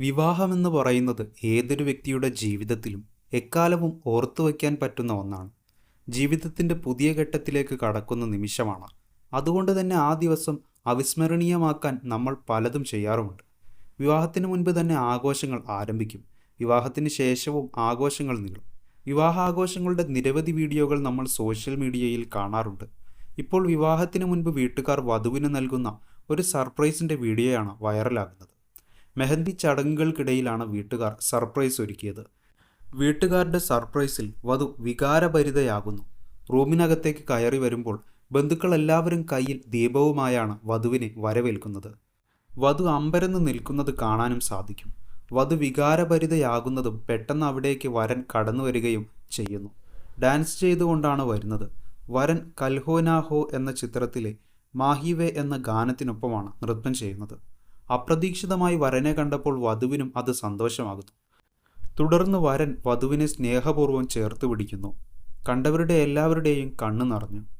വിവാഹമെന്ന് പറയുന്നത് ഏതൊരു വ്യക്തിയുടെ ജീവിതത്തിലും എക്കാലവും ഓർത്തു വയ്ക്കാൻ പറ്റുന്ന ഒന്നാണ്. ജീവിതത്തിന്റെ പുതിയ ഘട്ടത്തിലേക്ക് കടക്കുന്ന നിമിഷമാണ്. അതുകൊണ്ട് തന്നെ ആ ദിവസം അവിസ്മരണീയമാക്കാൻ നമ്മൾ പലതും ചെയ്യാറുമുണ്ട്. വിവാഹത്തിന് മുൻപ് തന്നെ ആഘോഷങ്ങൾ ആരംഭിക്കും. വിവാഹത്തിന് ശേഷവും ആഘോഷങ്ങൾ നീളും. വിവാഹാഘോഷങ്ങളുടെ നിരവധി വീഡിയോകൾ നമ്മൾ സോഷ്യൽ മീഡിയയിൽ കാണാറുണ്ട്. ഇപ്പോൾ വിവാഹത്തിന് മുൻപ് വീട്ടുകാർ വധുവിന് നൽകുന്ന ഒരു സർപ്രൈസിന്റെ വീഡിയോയാണ് വൈറലാകുന്നത്. മെഹന്തി ചടങ്ങുകൾക്കിടയിലാണ് വീട്ടുകാർ സർപ്രൈസ് ഒരുക്കിയത്. വീട്ടുകാരുടെ സർപ്രൈസിൽ വധു വികാരഭരിതയാകുന്നു. റൂമിനകത്തേക്ക് കയറി വരുമ്പോൾ ബന്ധുക്കൾ എല്ലാവരും കയ്യിൽ ദീപവുമായാണ് വധുവിനെ വരവേൽക്കുന്നത്. വധു അമ്പരന്ന് നിൽക്കുന്നത് കാണാനും സാധിക്കും. വധു വികാരഭരിതയാകുന്നതും പെട്ടെന്ന് അവിടേക്ക് വരൻ കടന്നു വരികയും ചെയ്യുന്നു. ഡാൻസ് ചെയ്തുകൊണ്ടാണ് വരുന്നത്. വരൻ കൽഹോനാഹോ എന്ന ചിത്രത്തിലെ മാഹിവേ എന്ന ഗാനത്തിനൊപ്പമാണ് നൃത്തം ചെയ്യുന്നത്. അപ്രതീക്ഷിതമായി വരനെ കണ്ടപ്പോൾ വധുവിനും അത് സന്തോഷമാകുന്നു. തുടർന്ന് വരൻ വധുവിനെ സ്നേഹപൂർവം ചേർത്ത് പിടിക്കുന്നു. കണ്ടവരുടെ എല്ലാവരുടെയും കണ്ണു നിറഞ്ഞു.